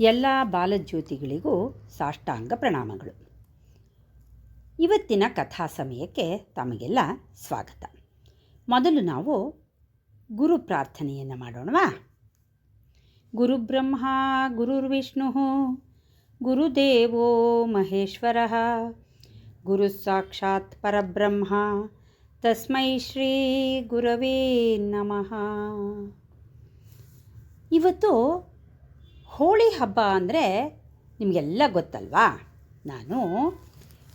ಎಲ್ಲ ಬಾಲಜ್ಯೋತಿಗಳಿಗೂ ಸಾಷ್ಟಾಂಗ ಪ್ರಣಾಮಗಳು. ಇವತ್ತಿನ ಕಥಾ ಸಮಯಕ್ಕೆ ತಮಗೆಲ್ಲ ಸ್ವಾಗತ. ಮೊದಲು ನಾವು ಗುರು ಪ್ರಾರ್ಥನೆಯನ್ನು ಮಾಡೋಣವಾ? ಗುರುಬ್ರಹ್ಮ ಗುರುರ್ವಿಷ್ಣು ಗುರುದೇವೋ ಮಹೇಶ್ವರ, ಗುರು ಸಾಕ್ಷಾತ್ ಪರಬ್ರಹ್ಮ, ತಸ್ಮೈ ಶ್ರೀ ಗುರವೇ ನಮಃ. ಇವತ್ತು ಹೋಳಿ ಹಬ್ಬ ಅಂದರೆ ನಿಮಗೆಲ್ಲ ಗೊತ್ತಲ್ವಾ? ನಾನು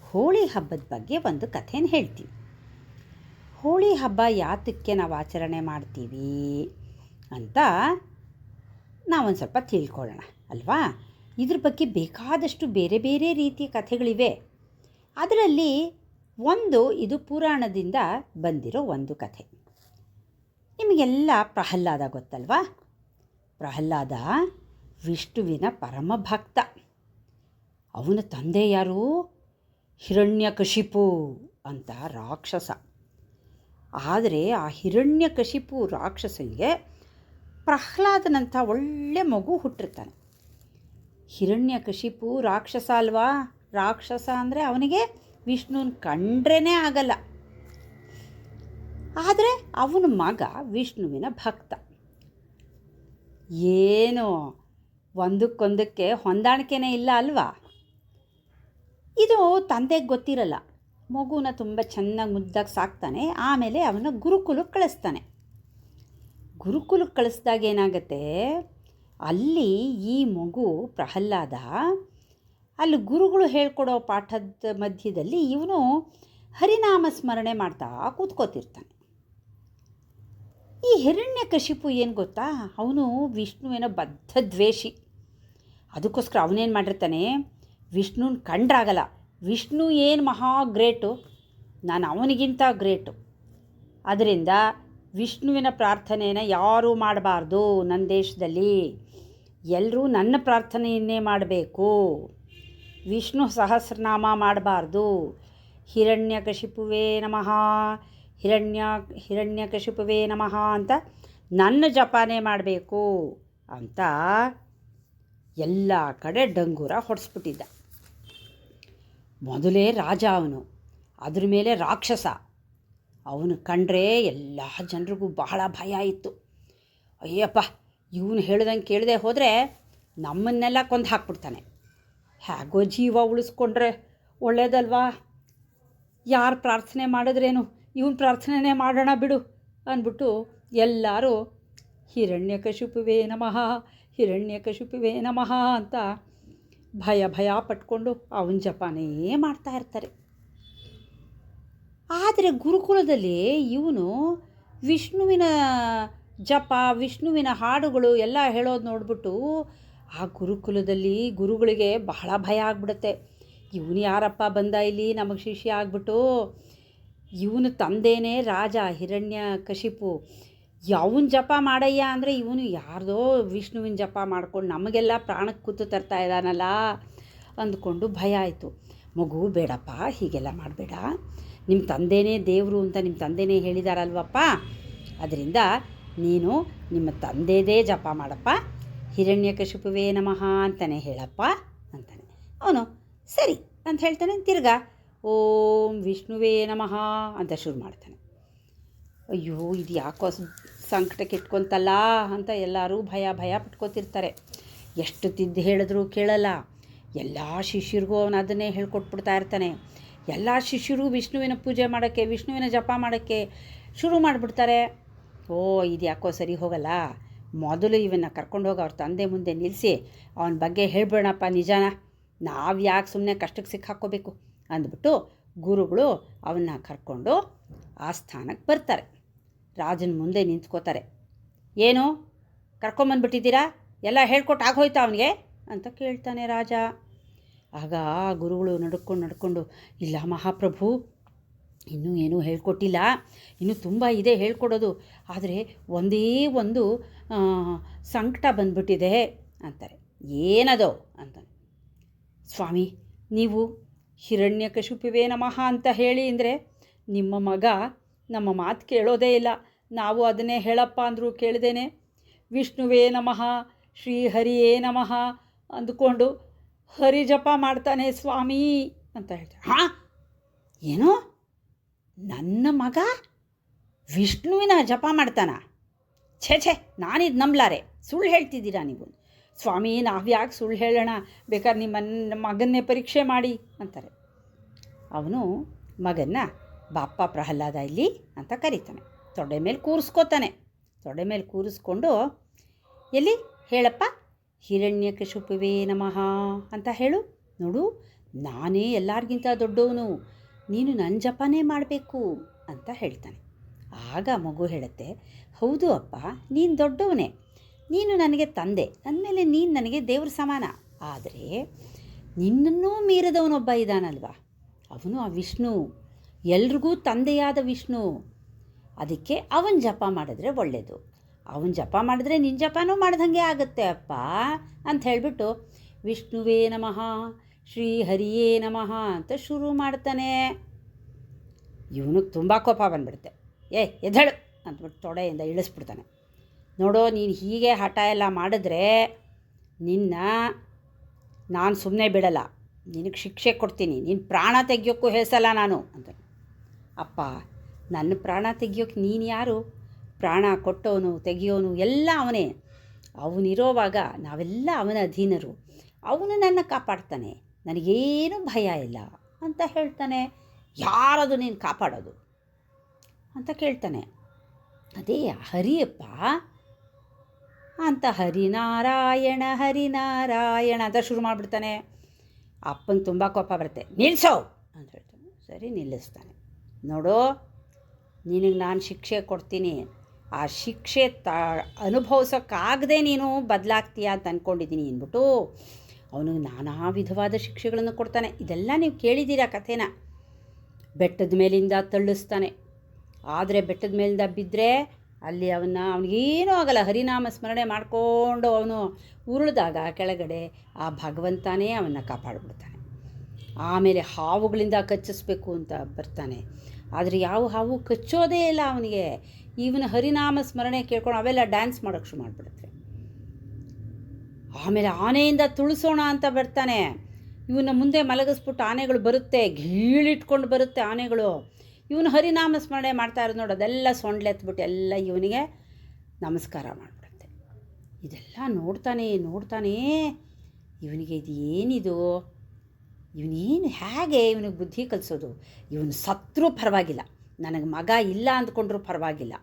ಹೋಳಿ ಹಬ್ಬದ ಬಗ್ಗೆ ಒಂದು ಕಥೆನ ಹೇಳ್ತೀನಿ. ಹೋಳಿ ಹಬ್ಬ ಯಾತಕ್ಕೆ ನಾವು ಆಚರಣೆ ಮಾಡ್ತೀವಿ ಅಂತ ನಾವೊಂದು ಸ್ವಲ್ಪ ತಿಳ್ಕೊಳ್ಳೋಣ, ಅಲ್ವಾ? ಇದ್ರ ಬಗ್ಗೆ ಬೇಕಾದಷ್ಟು ಬೇರೆ ಬೇರೆ ರೀತಿಯ ಕಥೆಗಳಿವೆ. ಅದರಲ್ಲಿ ಒಂದು ಇದು ಪುರಾಣದಿಂದ ಬಂದಿರೋ ಒಂದು ಕಥೆ. ನಿಮಗೆಲ್ಲ ಪ್ರಹ್ಲಾದ ಗೊತ್ತಲ್ವಾ? ಪ್ರಹ್ಲಾದ ವಿಷ್ಣುವಿನ ಪರಮ ಭಕ್ತ ಅವನ ತಂದೆ ಯಾರು? ಹಿರಣ್ಯಕಶಿಪು ಅಂತ ರಾಕ್ಷಸ. ಆದರೆ ಆ ಹಿರಣ್ಯಕಶಿಪು ರಾಕ್ಷಸನಿಗೆ ಪ್ರಹ್ಲಾದನಂಥ ಒಳ್ಳೆ ಮಗು ಹುಟ್ಟಿರ್ತಾನೆ. ಹಿರಣ್ಯಕಶಿಪು ರಾಕ್ಷಸ ಅಲ್ವಾ? ರಾಕ್ಷಸ ಅಂದರೆ ಅವನಿಗೆ ವಿಷ್ಣುನ ಕಂಡ್ರೇ ಆಗಲ್ಲ. ಆದರೆ ಅವನ ಮಗ ವಿಷ್ಣುವಿನ ಭಕ್ತ. ಏನು ಒಂದಕ್ಕೊಂದಕ್ಕೆ ಹೊಂದಾಣಿಕೆನೇ ಇಲ್ಲ ಅಲ್ವಾ? ಇದು ತಂದೆಗೆ ಗೊತ್ತಿರಲ್ಲ. ಮಗುನ ತುಂಬ ಚೆನ್ನಾಗಿ ಮುದ್ದಾಗಿ ಸಾಕ್ತಾನೆ, ಆಮೇಲೆ ಅವನ ಗುರುಕುಲಕ್ಕೆ ಕಳಿಸ್ತಾನೆ. ಗುರುಕುಲಕ್ಕೆ ಕಳಿಸ್ದಾಗ ಏನಾಗುತ್ತೆ? ಅಲ್ಲಿ ಈ ಮಗು ಪ್ರಹ್ಲಾದ, ಅಲ್ಲಿ ಗುರುಗಳು ಹೇಳ್ಕೊಡೋ ಪಾಠದ ಮಧ್ಯದಲ್ಲಿ ಇವನು ಹರಿನಾಮ ಸ್ಮರಣೆ ಮಾಡ್ತಾ ಕೂತ್ಕೋತಿರ್ತಾನೆ. ಈ ಹಿರಣ್ಯಕಶಿಪು ಏನು ಗೊತ್ತಾ? ಅವನು ವಿಷ್ಣುವಿನ ಬದ್ಧ ದ್ವೇಷಿ. ಅದಕ್ಕೋಸ್ಕರ ಅವನೇನು ಮಾಡಿರ್ತಾನೆ, ವಿಷ್ಣುನ ಕಂಡ್ರಾಗಲ್ಲ. ವಿಷ್ಣು ಏನು ಮಹಾ ಗ್ರೇಟು, ನಾನು ಅವನಿಗಿಂತ ಗ್ರೇಟು. ಅದರಿಂದ ವಿಷ್ಣುವಿನ ಪ್ರಾರ್ಥನೆಯನ್ನು ಯಾರೂ ಮಾಡಬಾರ್ದು ನನ್ನ ದೇಶದಲ್ಲಿ. ಎಲ್ಲರೂ ನನ್ನ ಪ್ರಾರ್ಥನೆಯನ್ನೇ ಮಾಡಬೇಕು. ವಿಷ್ಣು ಸಹಸ್ರನಾಮ ಮಾಡಬಾರ್ದು. ಹಿರಣ್ಯಕಶಿಪುವೇ ನಮಃ, ಹಿರಣ್ಯ, ಹಿರಣ್ಯಕಶಿಪುವೇ ನಮಃ ಅಂತ ನನ್ನ ಜಪಾನೇ ಮಾಡಬೇಕು ಅಂತ ಎಲ್ಲ ಕಡೆ ಡಂಗೂರ ಹೊಡೆಸ್ಬಿಟ್ಟಿದ್ದ. ಮೊದಲೇ ರಾಜ ಅವನು, ಅದ್ರ ಮೇಲೆ ರಾಕ್ಷಸ. ಅವನು ಕಂಡ್ರೆ ಎಲ್ಲ ಜನರಿಗೂ ಬಹಳ ಭಯ ಇತ್ತು. ಅಯ್ಯಪ್ಪ, ಇವನು ಹೇಳ್ದಂಗೆ ಕೇಳದೆ ಹೋದರೆ ನಮ್ಮನ್ನೆಲ್ಲ ಕೊಂದು ಹಾಕ್ಬಿಡ್ತಾನೆ. ಹೇಗೋ ಜೀವ ಉಳಿಸ್ಕೊಂಡ್ರೆ ಒಳ್ಳೇದಲ್ವಾ? ಯಾರು ಪ್ರಾರ್ಥನೆ ಮಾಡಿದ್ರೇನು? ಇವನು ಪ್ರಾರ್ಥನೆನೇ ಮಾಡೋಣ ಬಿಡು ಅಂದ್ಬಿಟ್ಟು ಎಲ್ಲರೂ ಹಿರಣ್ಯಕಶಿಪುವೇ ನಮಃ ಹಿರಣ್ಯಕಶಿಪುವೇ ನಮಃ ಅಂತ ಭಯ ಭಯ ಪಟ್ಕೊಂಡು ಅವನ ಜಪಾನೇ ಮಾಡ್ತಾ ಇರ್ತಾರೆ. ಆದರೆ ಗುರುಕುಲದಲ್ಲಿ ಇವನು ವಿಷ್ಣುವಿನ ಜಪ, ವಿಷ್ಣುವಿನ ಹಾಡುಗಳು ಎಲ್ಲ ಹೇಳೋದು ನೋಡ್ಬಿಟ್ಟು ಆ ಗುರುಕುಲದಲ್ಲಿ ಗುರುಗಳಿಗೆ ಬಹಳ ಭಯ ಆಗ್ಬಿಡುತ್ತೆ. ಇವನು ಯಾರಪ್ಪ ಬಂದ ಇಲ್ಲಿ ನಮಗೆ ಶಿಷ್ಯ ಆಗ್ಬಿಟ್ಟು? ಇವನು ತಂದೇನೇ ರಾಜ ಹಿರಣ್ಯ ಕಶಿಪು ಯಾವನ್ ಜಪ ಮಾಡಯ್ಯ ಅಂದರೆ ಇವನು ಯಾರ್ದೋ ವಿಷ್ಣುವಿನ ಜಪ ಮಾಡ್ಕೊಂಡು ನಮಗೆಲ್ಲ ಪ್ರಾಣಕ್ಕೆ ಕೂತು ತರ್ತಾ ಇದ್ದಾನಲ್ಲ ಅಂದ್ಕೊಂಡು ಭಯ ಆಯಿತು. ಮಗು, ಬೇಡಪ್ಪ, ಹೀಗೆಲ್ಲ ಮಾಡಬೇಡ. ನಿಮ್ಮ ತಂದೆನೇ ದೇವರು ಅಂತ ನಿಮ್ಮ ತಂದೆನೇ ಹೇಳಿದಾರಲ್ವಪ್ಪ. ಅದರಿಂದ ನೀನು ನಿಮ್ಮ ತಂದೆದೇ ಜಪ ಮಾಡಪ್ಪ. ಹಿರಣ್ಯಕಶಿಪುವೇ ನಮಃ ಅಂತಲೇ ಹೇಳಪ್ಪ ಅಂತಾನೆ. ಅವನು, ಸರಿ, ಅಂತ ಹೇಳ್ತಾನೆ, ತಿರ್ಗಾ. ಓಂ ವಿಷ್ಣುವೇ ನಮಃ ಅಂತ ಶುರು ಮಾಡ್ತಾನೆ. ಅಯ್ಯೋ, ಇದು ಯಾಕೋ ಸಂಕಟಕ್ಕೆ ಇಟ್ಕೊತಲ್ಲ ಅಂತ ಎಲ್ಲರೂ ಭಯ ಭಯ ಪಟ್ಕೋತಿರ್ತಾರೆ. ಎಷ್ಟು ತಿದ್ದು ಹೇಳಿದ್ರೂ ಕೇಳಲ್ಲ. ಎಲ್ಲ ಶಿಷ್ಯರಿಗೂ ಅವನು ಅದನ್ನೇ ಹೇಳ್ಕೊಟ್ಬಿಡ್ತಾ ಇರ್ತಾನೆ. ಎಲ್ಲ ಶಿಷ್ಯರು ವಿಷ್ಣುವಿನ ಪೂಜೆ ಮಾಡೋಕ್ಕೆ, ವಿಷ್ಣುವಿನ ಜಪ ಮಾಡೋಕ್ಕೆ ಶುರು ಮಾಡಿಬಿಡ್ತಾರೆ. ಓ, ಇದು ಯಾಕೋ ಸರಿ ಹೋಗಲ್ಲ? ಮೊದಲು ಇವನ್ನ ಕರ್ಕೊಂಡು ಹೋಗಿ ಅವ್ರ ತಂದೆ ಮುಂದೆ ನಿಲ್ಲಿಸಿ ಅವನ ಬಗ್ಗೆ ಹೇಳ್ಬೇಡಪ್ಪ ನಿಜಾನ? ನಾವು ಯಾಕೆ ಸುಮ್ಮನೆ ಕಷ್ಟಕ್ಕೆ ಸಿಕ್ಕಾಕ್ಕೋಬೇಕು ಅಂದ್ಬಿಟ್ಟು ಗುರುಗಳು ಅವನ್ನ ಕರ್ಕೊಂಡು ಆ ಸ್ಥಾನಕ್ಕೆ ಬರ್ತಾರೆ. ರಾಜನ ಮುಂದೆ ನಿಂತ್ಕೋತಾರೆ. ಏನು? ಕರ್ಕೊಂಬಂದ್ಬಿಟ್ಟಿದ್ದೀರಾ ಎಲ್ಲ ಹೇಳ್ಕೊಟ್ಟು ಆಗೋಯ್ತಾ ಅವನಿಗೆ? ಅಂತ ಕೇಳ್ತಾನೆ ರಾಜ. ಆಗ ಗುರುಗಳು ನಡ್ಕೊಂಡು ನಡ್ಕೊಂಡು, ಇಲ್ಲ ಮಹಾಪ್ರಭು, ಇನ್ನೂ ಏನೂ ಹೇಳ್ಕೊಟ್ಟಿಲ್ಲ. ಇನ್ನೂ ತುಂಬ ಇದೆ ಹೇಳ್ಕೊಡೋದು. ಆದರೆ ಒಂದೇ ಒಂದು ಸಂಕಟ ಬಂದ್ಬಿಟ್ಟಿದೆ. ಅಂತಾರೆ. ಏನದೋ? ಅಂತ ಸ್ವಾಮಿ, ನೀವು ಹಿರಣ್ಯಕಶಿಪುವೇ ನಮಃ ಅಂತ ಹೇಳಿ, ಅಂದರೆ ನಿಮ್ಮ ಮಗ ನಮ್ಮ ಮಾತು ಕೇಳೋದೇ ಇಲ್ಲ. ನಾವು ಅದನ್ನೇ ಹೇಳಪ್ಪ ಅಂದರೂ ಕೇಳ್ದೇನೆ. ವಿಷ್ಣುವೇ ನಮಃ, ಶ್ರೀಹರಿಯೇ ನಮಃ ಅಂದುಕೊಂಡು ಹರಿ ಜಪ ಮಾಡ್ತಾನೆ ಸ್ವಾಮಿ ಅಂತ ಹೇಳ್ತಾರೆ ಹಾಂ? ಏನು? ನನ್ನ ಮಗ ವಿಷ್ಣುವಿನ ಜಪ ಮಾಡ್ತಾನ? ಛೇ ಛೇ, ನಾನಿದು ನಂಬ್ಲಾರೆ. ಸುಳ್ಳು ಹೇಳ್ತಿದ್ದೀರಾ ನೀವು? ಸ್ವಾಮಿ ನಾವ್ಯಾಕೆ ಸುಳ್ಳು ಹೇಳೋಣ? ಬೇಕಾದ್ರೆ ನಿಮ್ಮ ಮಗನ್ನೇ ಪರೀಕ್ಷೆ ಮಾಡಿ ಅಂತಾರೆ. ಅವನು ಮಗನ್ನ ಬಾಪ್ಪ ಪ್ರಹ್ಲಾದ ಇಲ್ಲಿ ಅಂತ ಕರೀತಾನೆ. ತೊಡೆ ಮೇಲೆ ಕೂರಿಸ್ಕೋತಾನೆ. ತೊಡೆ ಮೇಲೆ ಕೂರಿಸ್ಕೊಂಡು ಎಲ್ಲಿ? ಹೇಳಪ್ಪ ಹಿರಣ್ಯಕಶಿಪುವೇ ನಮಃ ಅಂತ ಹೇಳು. ನೋಡು, ನಾನೇ ಎಲ್ಲರಿಗಿಂತ ದೊಡ್ಡವನು. ನೀನು ನನ್ನ ಜಪನೇ ಮಾಡಬೇಕು ಅಂತ ಹೇಳ್ತಾನೆ. ಆಗ ಮಗು ಹೇಳುತ್ತೆ, ಹೌದು ಅಪ್ಪ, ನೀನು ದೊಡ್ಡವನೇ. ನೀನು ನನಗೆ ತಂದೆ. ಅಂದಮೇಲೆ ನೀನು ನನಗೆ ದೇವ್ರ ಸಮಾನ. ಆದರೆ ನಿನ್ನನ್ನೂ ಮೀರಿದವನೊಬ್ಬ ಇದ್ದಾನಲ್ವ ಅವನು ಆ ವಿಷ್ಣು. ಎಲ್ರಿಗೂ ತಂದೆಯಾದ ವಿಷ್ಣು. ಅದಕ್ಕೆ ಅವನ ಜಪ ಮಾಡಿದ್ರೆ ಒಳ್ಳೆಯದು ಅವನ ಜಪ ಮಾಡಿದ್ರೆ ನಿನ್ನ ಜಪನೂ ಮಾಡ್ದಂಗೆ ಆಗುತ್ತೆ ಅಪ್ಪ ಅಂತ ಹೇಳಿಬಿಟ್ಟು, ವಿಷ್ಣುವೇ ನಮಃ ಶ್ರೀ ಹರಿಯೇ ನಮಃ ಅಂತ ಶುರು ಮಾಡ್ತಾನೆ. ಇವನಿಗೆ ತುಂಬ ಕೋಪ ಬಂದ್ಬಿಡುತ್ತೆ. ಏ, ಎದ್ದಳು ಅಂದ್ಬಿಟ್ಟು ತೊಡೆಯಿಂದ ಇಳಿಸ್ಬಿಡ್ತಾನೆ. ನೋಡೋ, ನೀನು ಹೀಗೆ ಹಠ ಎಲ್ಲ ಮಾಡಿದ್ರೆ ನಿನ್ನ ನಾನು ಸುಮ್ಮನೆ ಬಿಡಲ್ಲ. ನಿನಗೆ ಶಿಕ್ಷೆ ಕೊಡ್ತೀನಿ. ನಿನ್ನ ಪ್ರಾಣ ತೆಗಿಯೋಕ್ಕೂ ಹೆಸಲ್ಲ ನಾನು ಅಂತ. ಅಪ್ಪ, ನನ್ನ ಪ್ರಾಣ ತೆಗಿಯೋಕೆ ನೀನು ಯಾರು? ಪ್ರಾಣ ಕೊಟ್ಟವನು, ತೆಗಿಯೋನು ಎಲ್ಲ ಅವನೇ. ಅವನಿರೋವಾಗ ನಾವೆಲ್ಲ ಅವನ ಅಧೀನರು. ಅವನು ನನ್ನ ಕಾಪಾಡ್ತಾನೆ. ನನಗೇನು ಭಯ ಇಲ್ಲ ಅಂತ ಹೇಳ್ತಾನೆ. ಯಾರದು ನೀನು ಕಾಪಾಡೋದು? ಅಂತ ಕೇಳ್ತಾನೆ. ಅದೇ ಹರಿಯಪ್ಪ. ಅಂತ ಹರಿನಾರಾಯಣ ಹರಿನಾರಾಯಣ ಅಂತ ಶುರು ಮಾಡಿಬಿಡ್ತಾನೆ. ಅಪ್ಪನ ತುಂಬ ಕೋಪ ಬರುತ್ತೆ. ನಿಲ್ಲಿಸೋ ಅಂತ ಹೇಳ್ತಾನೆ. ಸರಿ, ನಿಲ್ಲಿಸ್ತಾನೆ. ನೋಡು, ನಿನಗೆ ನಾನು ಶಿಕ್ಷೆ ಕೊಡ್ತೀನಿ. ಆ ಶಿಕ್ಷೆ ತ ಅನುಭವಿಸೋಕ್ಕಾಗದೆ ನೀನು ಬದಲಾಗ್ತೀಯ ಅಂತ ಅಂದ್ಕೊಂಡಿದ್ದೀನಿ ಅಂದ್ಬಿಟ್ಟು ಅವನಿಗೆ ನಾನಾ ವಿಧವಾದ ಶಿಕ್ಷೆಗಳನ್ನು ಕೊಡ್ತಾನೆ. ಇದೆಲ್ಲ ನೀವು ಕೇಳಿದ್ದೀರಾ ಕಥೆನ? ಬೆಟ್ಟದ ಮೇಲಿಂದ ತಳ್ಳಿಸ್ತಾನೆ. ಆದರೆ ಬೆಟ್ಟದ ಮೇಲಿಂದ ಬಿದ್ದರೆ ಅಲ್ಲಿ ಅವನ್ನ ಅವನಿಗೇನೂ ಆಗಲ್ಲ. ಹರಿನಾಮ ಸ್ಮರಣೆ ಮಾಡಿಕೊಂಡು ಅವನು ಉರುಳಿದಾಗ ಕೆಳಗಡೆ ಆ ಭಗವಂತನೇ ಅವನ್ನ ಕಾಪಾಡಿಬಿಡ್ತಾನೆ. ಆಮೇಲೆ ಹಾವುಗಳಿಂದ ಕಚ್ಚಿಸ್ಬೇಕು ಅಂತ ಬರ್ತಾನೆ. ಆದರೆ ಯಾವ ಹಾವು ಕಚ್ಚೋದೇ ಇಲ್ಲ ಅವನಿಗೆ. ಇವನ ಹರಿನಾಮ ಸ್ಮರಣೆ ಕೇಳ್ಕೊಂಡು ಅವೆಲ್ಲ ಡ್ಯಾನ್ಸ್ ಮಾಡೋಕ್ಕೆ ಶುರು ಮಾಡಿಬಿಡುತ್ತೆ. ಆಮೇಲೆ ಆನೆಯಿಂದ ತುಳಿಸೋಣ ಅಂತ ಬರ್ತಾನೆ. ಇವನ್ನ ಮುಂದೆ ಮಲಗಿಸ್ಬಿಟ್ಟು ಆನೆಗಳು ಬರುತ್ತೆ, ಗೀಳಿಟ್ಕೊಂಡು ಬರುತ್ತೆ ಆನೆಗಳು. ಇವನು ಹರಿನಾಮ ಸ್ಮರಣೆ ಮಾಡ್ತಾ ಇರೋದು ನೋಡಿ, ಅದೆಲ್ಲ ಸೊಂಡ್ಲೆತ್ಬಿಟ್ಟು ಎಲ್ಲ ಇವನಿಗೆ ನಮಸ್ಕಾರ ಮಾಡಿಬಿಡುತ್ತೆ. ಇದೆಲ್ಲ ನೋಡ್ತಾನೆ ನೋಡ್ತಾನೆ. ಇವನಿಗೆ ಇದು ಏನಿದು ಇವನೇನು ಹೇಗೆ ಇವನಿಗೆ ಬುದ್ಧಿ ಕಲಿಸೋದು? ಇವನು ಸತ್ರೂ ಪರವಾಗಿಲ್ಲ. ನನಗೆ ಮಗ ಇಲ್ಲ ಅಂದ್ಕೊಂಡ್ರೂ ಪರವಾಗಿಲ್ಲ.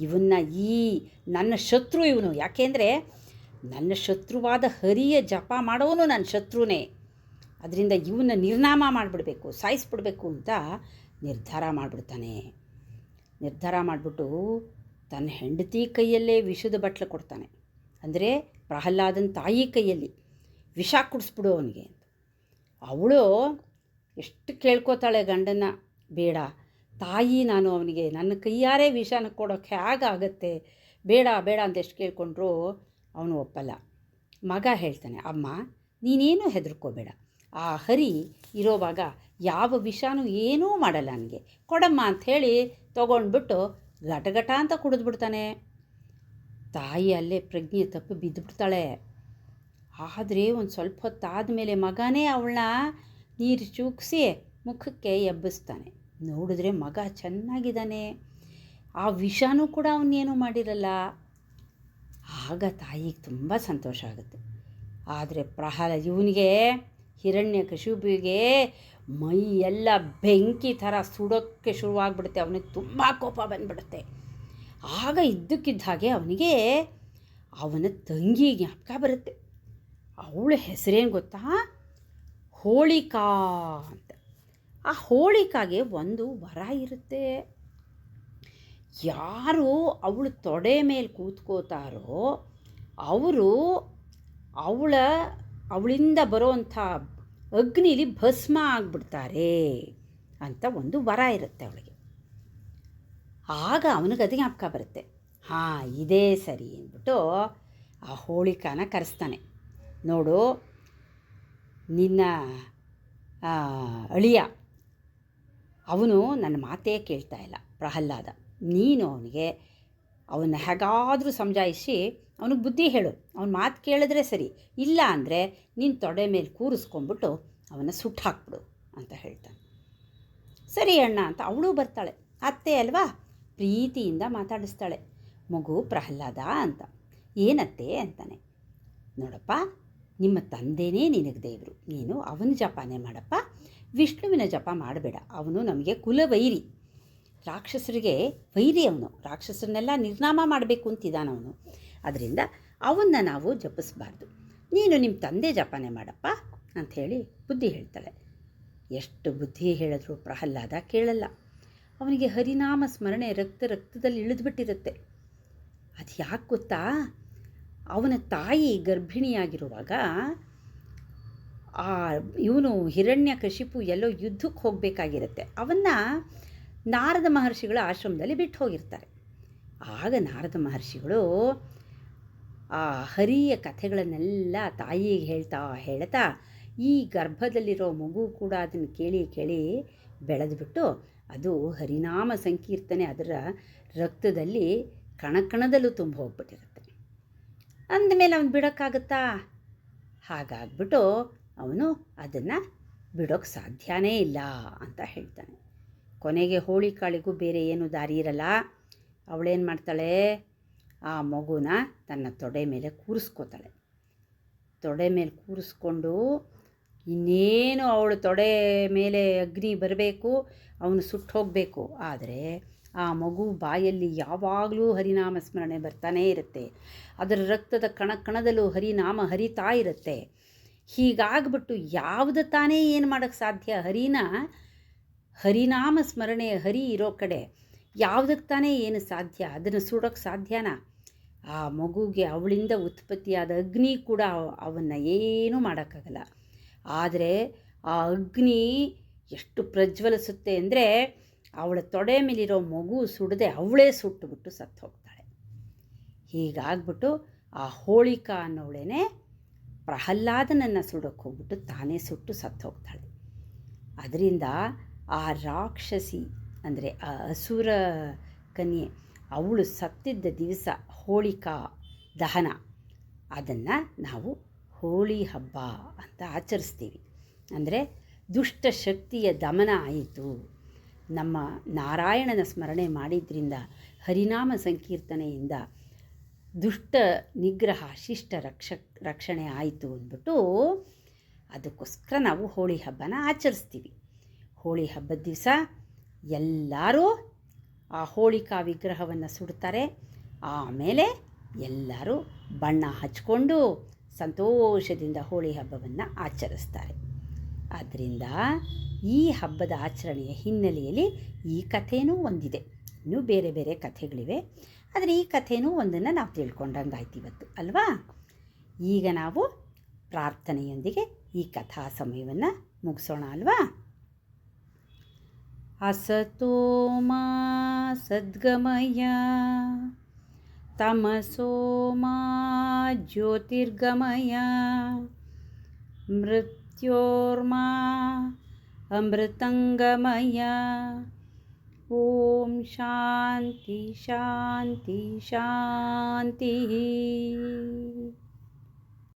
ಇವನ್ನ ಈ ನನ್ನ ಶತ್ರು ಇವನು. ಯಾಕೆಂದರೆ ನನ್ನ ಶತ್ರುವಾದ ಹರಿಯ ಜಪ ಮಾಡೋನು ನನ್ನ ಶತ್ರುನೇ. ಅದರಿಂದ ಇವನ್ನ ನಿರ್ನಾಮ ಮಾಡಿಬಿಡ್ಬೇಕು, ಸಾಯಿಸ್ಬಿಡ್ಬೇಕು ಅಂತ ನಿರ್ಧಾರ ಮಾಡಿಬಿಡ್ತಾನೆ. ನಿರ್ಧಾರ ಮಾಡಿಬಿಟ್ಟು ತನ್ನ ಹೆಂಡತಿ ಕೈಯಲ್ಲೇ ವಿಷದ ಬಟ್ಲು ಕೊಡ್ತಾನೆ. ಅಂದರೆ ಪ್ರಹ್ಲಾದನ ತಾಯಿ ಕೈಯಲ್ಲಿ ವಿಷ ಕುಡಿಸ್ಬಿಡು ಅವನಿಗೆ. ಅವಳು ಎಷ್ಟು ಕೇಳ್ಕೋತಾಳೆ ಗಂಡನ ಬೇಡ. ತಾಯಿ ನಾನು ಅವನಿಗೆ, ನನ್ನ ಕೈಯಾರೆ ವಿಷನ ಕೊಡೋಕ್ಕೆ ಹೇಗಾಗತ್ತೆ. ಬೇಡ ಬೇಡ ಅಂತ ಎಷ್ಟು ಕೇಳ್ಕೊಂಡ್ರು ಅವನು ಒಪ್ಪಲ್ಲ. ಮಗ ಹೇಳ್ತಾನೆ, ಅಮ್ಮ, ನೀನೇನು ಹೆದರ್ಕೋಬೇಡ. ಆ ಹರಿ ಇರೋವಾಗ ಯಾವ ವಿಷಾನೂ ಏನೂ ಮಾಡಲ್ಲ ನನಗೆ. ಕೊಡಮ್ಮ ಅಂಥೇಳಿ ತೊಗೊಂಡ್ಬಿಟ್ಟು ಘಟಘಟ ಅಂತ ಕುಡಿದ್ಬಿಡ್ತಾನೆ. ತಾಯಿ ಅಲ್ಲೇ ಪ್ರಜ್ಞೆ ತಪ್ಪಿ ಬಿದ್ದುಬಿಡ್ತಾಳೆ. ಆದರೆ ಒಂದು ಸ್ವಲ್ಪ ಹೊತ್ತಾದ ಮೇಲೆ ಮಗನೇ ಅವಳನ್ನ ನೀರು ಚೂಕ್ಸಿ ಮುಖಕ್ಕೆ ಎಬ್ಬಿಸ್ತಾನೆ. ನೋಡಿದ್ರೆ ಮಗ ಚೆನ್ನಾಗಿದ್ದಾನೆ. ಆ ವಿಷನೂ ಕೂಡ ಅವನೇನು ಮಾಡಿರಲ್ಲ. ಆಗ ತಾಯಿಗೆ ತುಂಬ ಸಂತೋಷ ಆಗುತ್ತೆ. ಆದರೆ ಪ್ರಹಲ ಇವನಿಗೆ ಹಿರಣ್ಯ ಕಶುಬಿಗೆ ಮೈ ಎಲ್ಲ ಬೆಂಕಿ ಥರ ಸುಡೋಕ್ಕೆ ಶುರುವಾಗ್ಬಿಡುತ್ತೆ. ಅವನಿಗೆ ತುಂಬ ಕೋಪ ಬಂದ್ಬಿಡುತ್ತೆ. ಆಗ ಇದ್ದಕ್ಕಿದ್ದ ಹಾಗೆ ಅವನಿಗೆ ಅವನ ತಂಗಿ ಜ್ಞಾಪಕ ಬರುತ್ತೆ. ಅವಳ ಹೆಸರೇನು ಗೊತ್ತಾ? ಹೋಳಿಕಾ ಅಂತ. ಆ ಹೋಳಿಕಾಗೆ ಒಂದು ವರ ಇರುತ್ತೆ. ಯಾರು ಅವಳು ತೊಡೆ ಮೇಲೆ ಕೂತ್ಕೋತಾರೋ ಅವರು ಅವಳ, ಅವಳಿಂದ ಬರೋವಂಥ ಅಗ್ನಿಲಿ ಭಸ್ಮ ಆಗ್ಬಿಡ್ತಾರೆ ಅಂತ ಒಂದು ವರ ಇರುತ್ತೆ ಅವಳಿಗೆ. ಆಗ ಅವನಿಗೆ ಅದು ಜ್ಞಾಪಕ ಬರುತ್ತೆ. ಹಾಂ, ಇದೇ ಸರಿ ಅಂದ್ಬಿಟ್ಟು ಆ ಹೋಳಿಕಾನ ಕರೆಸ್ತಾನೆ. ನೋಡು, ನಿನ್ನ ಅಳಿಯ, ಅವನು ನನ್ನ ಮಾತೇ ಕೇಳ್ತಾ ಇಲ್ಲ, ಪ್ರಹ್ಲಾದ. ನೀನು ಅವನಿಗೆ ಅವನ್ನ ಹೇಗಾದರೂ ಸಮಜಾಯಿಸಿ ಅವನಿಗೆ ಬುದ್ಧಿ ಹೇಳು. ಅವನ ಮಾತು ಕೇಳಿದ್ರೆ ಸರಿ, ಇಲ್ಲ ಅಂದರೆ ನೀನು ತೊಡೆ ಮೇಲೆ ಕೂರಿಸ್ಕೊಂಡ್ಬಿಟ್ಟು ಅವನ್ನ ಸುಟ್ಟು ಹಾಕ್ಬಿಡು ಅಂತ ಹೇಳ್ತಾನೆ. ಸರಿ ಅಣ್ಣ ಅಂತ ಅವಳು ಬರ್ತಾಳೆ. ಅತ್ತೆ ಅಲ್ವಾ? ಪ್ರೀತಿಯಿಂದ ಮಾತಾಡಿಸ್ತಾಳೆ. ಮಗು ಪ್ರಹ್ಲಾದ ಅಂತ. ಏನತ್ತೆ ಅಂತಾನೆ. ನೋಡಪ್ಪ ನಿಮ್ಮ ತಂದೆಯೇ ನಿನಗೆ ದೇವರು. ನೀನು ಅವನ ಜಪನೇ ಮಾಡಪ್ಪ. ವಿಷ್ಣುವಿನ ಜಪ ಮಾಡಬೇಡ. ಅವನು ನಮಗೆ ಕುಲವೈರಿ. ರಾಕ್ಷಸರಿಗೆ ವೈರಿ ಅವನು. ರಾಕ್ಷಸರನ್ನೆಲ್ಲ ನಿರ್ನಾಮ ಮಾಡಬೇಕು ಅಂತಿದ್ದಾನ ಅವನು. ಅದರಿಂದ ಅವನ್ನ ನಾವು ಜಪಿಸ್ಬಾರ್ದು. ನೀನು ನಿಮ್ಮ ತಂದೆ ಜಪನೆ ಮಾಡಪ್ಪ ಅಂಥೇಳಿ ಬುದ್ಧಿ ಹೇಳ್ತಾಳೆ. ಎಷ್ಟು ಬುದ್ಧಿ ಹೇಳಿದ್ರು ಪ್ರಹ್ಲಾದ ಕೇಳಲ್ಲ. ಅವನಿಗೆ ಹರಿನಾಮ ಸ್ಮರಣೆ ರಕ್ತ ರಕ್ತದಲ್ಲಿ ಇಳಿದುಬಿಟ್ಟಿರುತ್ತೆ. ಅದು ಯಾಕೆ ಗೊತ್ತಾ? ಅವನ ತಾಯಿ ಗರ್ಭಿಣಿಯಾಗಿರುವಾಗ, ಆ ಇವನು ಹಿರಣ್ಯ ಕಶಿಪು ಎಲ್ಲೋ ಯುದ್ಧಕ್ಕೆ ಹೋಗಬೇಕಾಗಿರುತ್ತೆ. ಅವನ್ನ ನಾರದ ಮಹರ್ಷಿಗಳ ಆಶ್ರಮದಲ್ಲಿ ಬಿಟ್ಟು ಹೋಗಿರ್ತಾರೆ. ಆಗ ನಾರದ ಮಹರ್ಷಿಗಳು ಆ ಹರಿಯ ಕಥೆಗಳನ್ನೆಲ್ಲ ತಾಯಿಗೆ ಹೇಳ್ತಾ ಹೇಳ್ತಾ, ಈ ಗರ್ಭದಲ್ಲಿರೋ ಮಗು ಕೂಡ ಅದನ್ನು ಕೇಳಿ ಕೇಳಿ ಬೆಳೆದ್ಬಿಟ್ಟು ಅದು ಹರಿನಾಮ ಸಂಕೀರ್ತನೆ ಅದರ ರಕ್ತದಲ್ಲಿ ಕಣಕಣದಲ್ಲೂ ತುಂಬ ಹೋಗ್ಬಿಟ್ಟಿರುತ್ತೆ. ಅಂದಮೇಲೆ ಅವನು ಬಿಡೋಕ್ಕಾಗುತ್ತಾ? ಹಾಗಾಗ್ಬಿಟ್ಟು ಅವನು ಅದನ್ನು ಬಿಡೋಕ್ಕೆ ಸಾಧ್ಯನೇ ಇಲ್ಲ ಅಂತ ಹೇಳ್ತಾನೆ. ಕೊನೆಗೆ ಹೋಳಿ ಕಾಳಿಗೂ ಬೇರೆ ಏನು ದಾರಿ ಇರಲ್ಲ. ಅವಳೇನು ಮಾಡ್ತಾಳೆ? ಆ ಮಗುನ ತನ್ನ ತೊಡೆ ಮೇಲೆ ಕೂರಿಸ್ಕೋತಾಳೆ. ತೊಡೆ ಮೇಲೆ ಕೂರಿಸ್ಕೊಂಡು ಇನ್ನೇನು ಅವಳು ತೊಡೆ ಮೇಲೆ ಅಗ್ನಿ ಬರಬೇಕು, ಅವನು ಸುಟ್ಟು ಹೋಗಬೇಕು, ಆದರೆ ಆ ಮಗು ಬಾಯಲ್ಲಿ ಯಾವಾಗಲೂ ಹರಿನಾಮ ಸ್ಮರಣೆ ಬರ್ತಾನೇ ಇರುತ್ತೆ. ಅದರ ರಕ್ತದ ಕಣ ಕಣದಲ್ಲೂ ಹರಿನಾಮ ಹರಿತಾ ಇರುತ್ತೆ. ಹೀಗಾಗ್ಬಿಟ್ಟು ಯಾವುದು ತಾನೇ ಏನು ಮಾಡೋಕ್ಕೆ ಸಾಧ್ಯ? ಹರಿನ, ಹರಿನಾಮ ಸ್ಮರಣೆ ಹರಿ ಇರೋ ಕಡೆ ಯಾವುದಕ್ಕೆ ತಾನೇ ಏನು ಸಾಧ್ಯ? ಅದನ್ನು ಸುಡೋಕ್ಕೆ ಸಾಧ್ಯನಾ? ಆ ಮಗುಗೆ ಅವಳಿಂದ ಉತ್ಪತ್ತಿಯಾದ ಅಗ್ನಿ ಕೂಡ ಅವನ್ನು ಏನೂ ಮಾಡೋಕ್ಕಾಗಲ್ಲ. ಆದರೆ ಆ ಅಗ್ನಿ ಎಷ್ಟು ಪ್ರಜ್ವಲಿಸುತ್ತೆ ಅಂದರೆ ಅವಳ ತೊಡೆ ಮೇಲಿರೋ ಮಗು ಸುಡದೆ ಅವಳೇ ಸುಟ್ಟುಬಿಟ್ಟು ಸತ್ತು ಹೋಗ್ತಾಳೆ ಹೀಗಾಗ್ಬಿಟ್ಟು ಆ ಹೋಳಿಕಾ ಅನ್ನೋಳೇನೆ ಪ್ರಹ್ಲಾದನನ್ನು ಸುಡೋಕ್ಕೆ ಹೋಗ್ಬಿಟ್ಟು ತಾನೇ ಸುಟ್ಟು ಸತ್ತು ಹೋಗ್ತಾಳೆ ಅದರಿಂದ ಆ ರಾಕ್ಷಸಿ ಅಂದರೆ ಆ ಅಸುರ ಕನ್ಯೆ ಅವಳು ಸತ್ತಿದ್ದ ದಿವಸ ಹೋಳಿಕಾ ದಹನ. ಅದನ್ನು ನಾವು ಹೋಳಿ ಹಬ್ಬ ಅಂತ ಆಚರಿಸ್ತೀವಿ. ಅಂದರೆ ದುಷ್ಟ ಶಕ್ತಿಯ ದಮನ ಆಯಿತು. ನಮ್ಮ ನಾರಾಯಣನ ಸ್ಮರಣೆ ಮಾಡಿದ್ರಿಂದ, ಹರಿನಾಮ ಸಂಕೀರ್ತನೆಯಿಂದ ದುಷ್ಟ ನಿಗ್ರಹ, ಶಿಷ್ಟ ರಕ್ಷ, ರಕ್ಷಣೆ ಆಯಿತು ಅಂದ್ಬಿಟ್ಟು ಅದಕ್ಕೋಸ್ಕರ ನಾವು ಹೋಳಿ ಹಬ್ಬನ ಆಚರಿಸ್ತೀವಿ. ಹೋಳಿ ಹಬ್ಬದ ದಿವಸ ಎಲ್ಲರೂ ಆ ಹೋಳಿಕಾ ವಿಗ್ರಹವನ್ನು ಸುಡ್ತಾರೆ. ಆಮೇಲೆ ಎಲ್ಲರೂ ಬಣ್ಣ ಹಚ್ಕೊಂಡು ಸಂತೋಷದಿಂದ ಹೋಳಿ ಹಬ್ಬವನ್ನು ಆಚರಿಸ್ತಾರೆ. ಆದ್ದರಿಂದ ಈ ಹಬ್ಬದ ಆಚರಣೆಯ ಹಿನ್ನೆಲೆಯಲ್ಲಿ ಈ ಕಥೆನೂ ಒಂದಿದೆ ಇನ್ನೂ ಬೇರೆ ಬೇರೆ ಕಥೆಗಳಿವೆ ಆದರೆ ಈ ಕಥೆನೂ ಒಂದನ್ನು ನಾವು ತಿಳ್ಕೊಂಡಂಗೆ ಆಯ್ತು ಇವತ್ತು ಅಲ್ವಾ ಈಗ ನಾವು ಪ್ರಾರ್ಥನೆಯೊಂದಿಗೆ ಈ ಕಥಾ ಸಮಯವನ್ನು ಮುಗಿಸೋಣ ಅಲ್ವಾ असतो मा सद्गमय तमसो मा ज्योतिर्गमय मृत्योर्मा अमृतङ्गमया। ॐ शान्ति शान्ति शान्तिः।